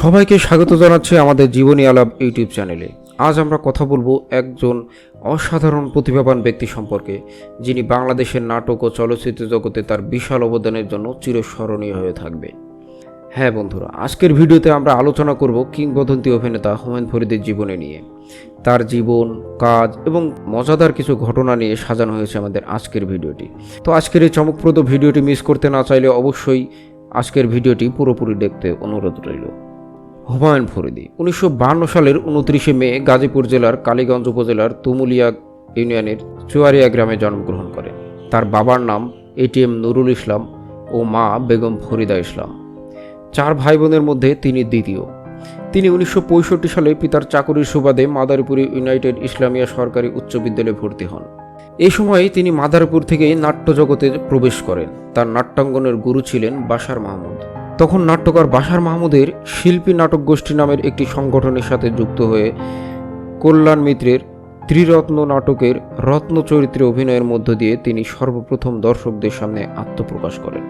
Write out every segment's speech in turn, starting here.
সবাইকে স্বাগত জানাচ্ছি আমাদের জীবনী আলাপ ইউটিউব চ্যানেলে। আজ আমরা কথা বলব একজন অসাধারণ প্রতিভাবান ব্যক্তি সম্পর্কে, যিনি বাংলাদেশের নাটক ও চলচ্চিত্র জগতে তার বিশাল অবদানের জন্য চিরস্মরণীয় হয়ে থাকবে। হ্যাঁ বন্ধুরা, আজকের ভিডিওতে আমরা আলোচনা করব কিংবদন্তি অভিনেতা হুমায়ুন ফরিদের জীবনে নিয়ে। তার জীবন, কাজ এবং মজাদার কিছু ঘটনা নিয়ে সাজানো হয়েছে আমাদের আজকের ভিডিওটি। তো আজকের এই চমকপ্রদ ভিডিওটি মিস করতে না চাইলে অবশ্যই আজকের ভিডিওটি পুরোপুরি দেখতে অনুরোধ রইল। হুমায়ুন ফরিদি উনিশশো সালের উনত্রিশে মে গাজীপুর জেলার কালীগঞ্জ উপজেলার তুমুলিয়া ইউনিয়নের চুয়ারিয়া গ্রামে জন্মগ্রহণ করেন তার বাবার নাম এটিএম নুরুল ইসলাম ও মা বেগম ফরিদা ইসলাম। চার ভাই বোনের মধ্যে তিনি দ্বিতীয়। তিনি উনিশশো পঁয়ষট্টি সালে পিতার চাকরির সুবাদে মাদারীপুর ইউনাইটেড ইসলামিয়া সরকারি উচ্চ বিদ্যালয়ে ভর্তি হন। এই সময়ে তিনি মাদারীপুর থেকে নাট্য জগতে প্রবেশ করেন। তার নাট্যাঙ্গনের গুরু ছিলেন বাশার মাহমুদ। তখন নাট্যকার বাশার মাহমুদের শিল্পী নাটক গোষ্ঠী নামের একটি সংগঠনের সাথে যুক্ত হয়ে কল্যাণ মিত্রের ত্রিরত্ন নাটকের রত্ন চরিত্রে অভিনয়ের মধ্য দিয়ে তিনি সর্বপ্রথম দর্শকদের সামনে আত্মপ্রকাশ করেন।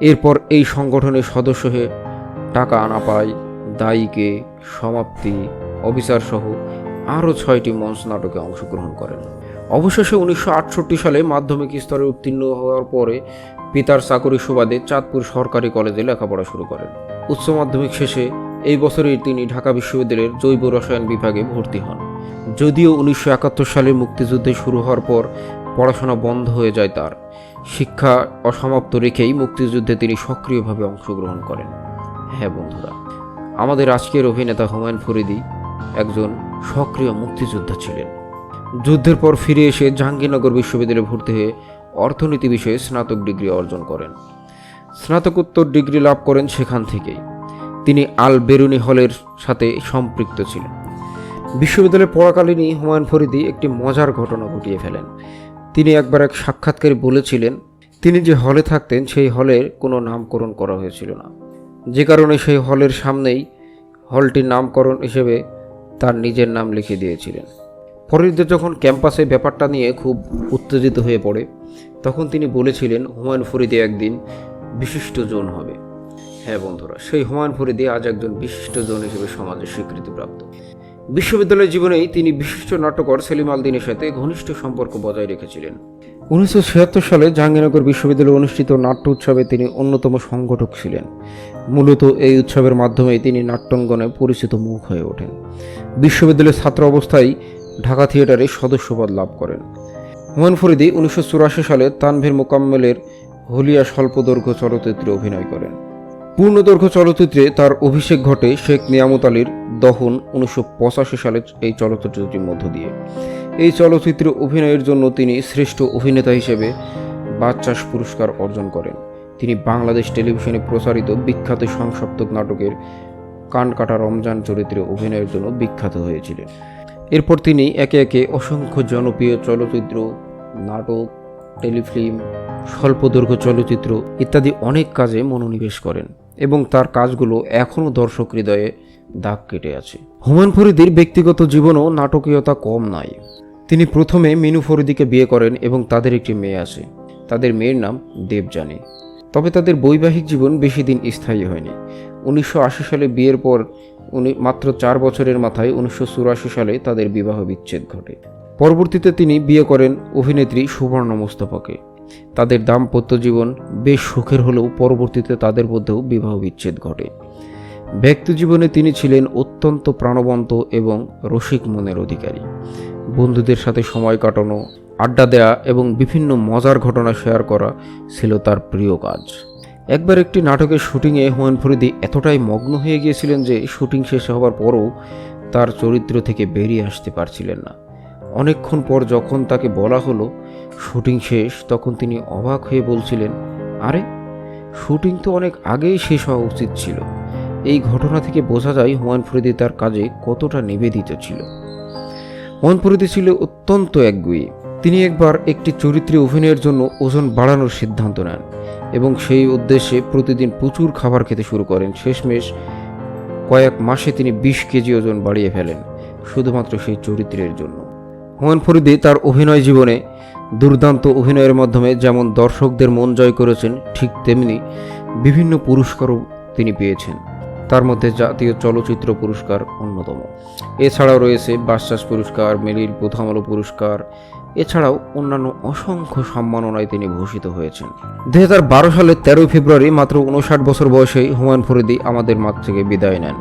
এরপর এই সংগঠনের সদস্য হয়ে টাকা আনা পায়, দায়ীকে সমাপ্তি অবিচার সহ আরও ছয়টি মঞ্চ নাটকে অংশগ্রহণ করেন। অবশেষে উনিশশো আটষট্টি সালে মাধ্যমিক স্তরে উত্তীর্ণ হওয়ার পরে পিতার চাকরি সুবাদে চাঁদপুর সরকারি কলেজে লেখাপড়া শুরু করেন। উচ্চ মাধ্যমিক শেষে এই বছরেই তিনি ঢাকা বিশ্ববিদ্যালয়ের জৈব রসায়ন বিভাগে ভর্তি হন। যদিও উনিশশো একাত্তর সালে মুক্তিযুদ্ধে শুরু হওয়ার পর পড়াশোনা বন্ধ হয়ে যায় তার। শিক্ষা অসমাপ্ত রেখেই মুক্তিযুদ্ধে তিনি সক্রিয়ভাবে অংশগ্রহণ করেন। হ্যাঁ বন্ধুরা, আমাদের আজকের অভিনেতা হুমায়ুন ফরিদি একজন সক্রিয় মুক্তিযোদ্ধা ছিলেন। যুদ্ধের পর ফিরে এসে জাহাঙ্গীরনগর বিশ্ববিদ্যালয়ে ভর্তি হয়ে অর্থনীতি বিষয়ে স্নাতক ডিগ্রি অর্জন করেন। স্নাতকোত্তর ডিগ্রি লাভ করেন সেখান থেকেই। তিনি আল বেরুনি হলের সাথে সম্পৃক্ত ছিলেন। বিশ্ববিদ্যালয়ে পড়াকালীনই হুমায়ুন ফরিদি একটি মজার ঘটনা ঘটিয়ে ফেলেন। তিনি একবার এক সাক্ষাৎকারে বলেছিলেন, তিনি যে হলে থাকতেন, সেই হলের কোনো নামকরণ করা হয়েছিল না। যে কারণে সেই হলের সামনেই হলটির নামকরণ হিসেবে তার নিজের নাম লিখে দিয়েছিলেন। ফরিদে যখন ক্যাম্পাসে ব্যাপারটা নিয়ে খুব উত্তেজিত হয়ে পড়ে, তখন তিনি বলেছিলেন, হুমায়ুন ফরিদে একদিন বিশিষ্ট জন হবে। হ্যাঁ বন্ধুরা, সেই হুমায়ুন ফরিদে আজ একজন বিশিষ্ট জন হিসেবে সমাজে স্বীকৃতিপ্রাপ্ত বিশ্ববিদ্যালয় জীবনেই তিনি বিশিষ্ট নাট্যকর সেলিম আলদিনের সাথে ঘনিষ্ঠ সম্পর্ক বজায় রেখেছিলেন। উনিশশো ছিয়াত্তর সালে জাহাঙ্গীরনগর বিশ্ববিদ্যালয়ে অনুষ্ঠিত নাট্য উৎসবে তিনি অন্যতম সংগঠক ছিলেন। মূলত এই উৎসবের মাধ্যমে তিনি নাট্যাঙ্গনে পরিচিত মুখ হয়ে ওঠেন। বিশ্ববিদ্যালয়ের ছাত্র অবস্থায় ঢাকা থিয়েটারে সদস্যপদ লাভ করেন। হুমায়ুন ফরিদি উনিশশো চুরাশি সালে তানভীর মোকাম্মেলের হলিয়া স্বল্পদৈর্ঘ্য চলচ্চিত্রে অভিনয় করেন। পূর্ণদৈর্ঘ্য চলচ্চিত্রে তার অভিষেক ঘটে শেখ নিয়ামত আলীর দহন উনিশশো পঁচাশি সালে এই চলচ্চিত্রটির মধ্য দিয়ে। এই চলচ্চিত্রে অভিনয়ের জন্য তিনি শ্রেষ্ঠ অভিনেতা হিসেবে বাচ্চাস পুরস্কার অর্জন করেন। তিনি বাংলাদেশ টেলিভিশনে প্রচারিত বিখ্যাত সংসপ্তক নাটকের কান কাটা রমজান চরিত্রে অভিনয়ের জন্য বিখ্যাত হয়েছিলেন। এরপর তিনি একে একে অসংখ্য জনপ্রিয় চলচ্চিত্র, নাটক, টেলিফিল্ম, স্বল্পদৈর্ঘ্য চলচ্চিত্র ইত্যাদি অনেক কাজে মনোনিবেশ করেন এবং তার কাজগুলো এখনও দর্শক হৃদয়ে দাগ কেটে আছে। হুমায়ুন ফরিদির ব্যক্তিগত জীবনও নাটকীয়তা কম নাই। তিনি প্রথমে মিনু ফরিদিকে বিয়ে করেন এবং তাদের একটি মেয়ে আছে। তাদের মেয়ের নাম দেবজানী তবে তাদের বৈবাহিক জীবন বেশি দিন স্থায়ী হয়নি। উনিশশো আশি সালে বিয়ের পর উনি মাত্র চার বছরের মাথায় উনিশশো চুরাশি সালে তাদের বিবাহ বিচ্ছেদ ঘটে। পরবর্তীতে তিনি বিয়ে করেন অভিনেত্রী সুবর্ণ মোস্তফাকে। তাদের দাম্পত্য জীবন বেশ সুখের হলেও পরবর্তীতে তাদের মধ্যেও বিবাহ বিচ্ছেদ ঘটে। ব্যক্তি জীবনে তিনি ছিলেন অত্যন্ত প্রাণবন্ত এবং রসিক মনের অধিকারী। বন্ধুদের সাথে সময় কাটানো, আড্ডা দেয়া এবং বিভিন্ন মজার ঘটনা শেয়ার করা ছিল তার প্রিয় কাজ। একবার একটি নাটকের শুটিংয়ে হুমায়ুন ফরিদি এতটাই মগ্ন হয়ে গিয়েছিলেন যে শুটিং শেষ হওয়ার পরও তার চরিত্র থেকে বেরিয়ে আসতে পারছিলেন না। অনেকক্ষণ পর যখন তাকে বলা হলো শুটিং শেষ, তখন তিনি অবাক হয়ে বলছিলেন, আরে, শুটিং তো অনেক আগেই শেষ হওয়া উচিত ছিল। এই ঘটনা থেকে বোঝা যায় হুমায়ুন ফরিদি তার কাজে কতটা নিবেদিত ছিল। হুমায়ুন ফরিদি ছিল অত্যন্ত একগুঁয়ে। তিনি একবার একটি চরিত্রে অভিনয়ের জন্য ওজন বাড়ানোর সিদ্ধান্ত নেন এবং সেই উদ্দেশ্যে প্রতিদিন প্রচুর খাবার খেতে শুরু করেন। শেষমেশ কয়েক মাসে তিনি বিশ কেজি ওজন বাড়িয়ে ফেলেন, শুধুমাত্র সেই চরিত্রের জন্য। হুমায়ুন ফরিদি তার অভিনয় জীবনে দুর্দান্ত অভিনয়ের মাধ্যমে যেমন দর্শকদের মন জয় করেছেন, ঠিক তেমনি বিভিন্ন পুরস্কারও তিনি পেয়েছেন। তার মধ্যে জাতীয় চলচ্চিত্র পুরস্কার অন্যতম। এছাড়াও রয়েছে বাশ্বাস পুরস্কার, মেরিল প্রথম আলো পুরস্কার এছাড়াও অন্যান্য অসংখ্য সম্মাননায় তিনি ভূষিত হয়েছেন। হাজার বারো সালের তেরোই ফেব্রুয়ারি মাত্র উনষাট বছর বয়সেই হুমায়ুন ফরিদি আমাদের মাঠ থেকে বিদায় নেন।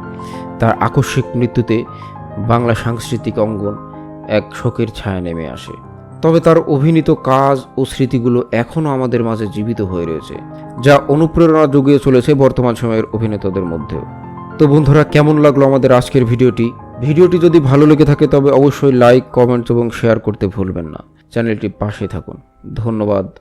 তার আকস্মিক মৃত্যুতে বাংলা সাংস্কৃতিক অঙ্গন এক শোকের ছায়া নেমে আসে। তবে তার অভিনীত কাজ ও স্মৃতিগুলো এখনও আমাদের মাঝে জীবিত হয়ে রয়েছে, যা অনুপ্রেরণা জুগিয়ে চলেছে বর্তমান সময়ের অভিনেতাদের মধ্যেও। তো বন্ধুরা, কেমন লাগল আমাদের আজকের ভিডিওটি? ভিডিওটি যদি ভালো লেগে থাকে, তবে অবশ্যই লাইক কমেন্টস এবং শেয়ার করতে ভুলবেন না। চ্যানেলটি পাশে থাকুন। ধন্যবাদ।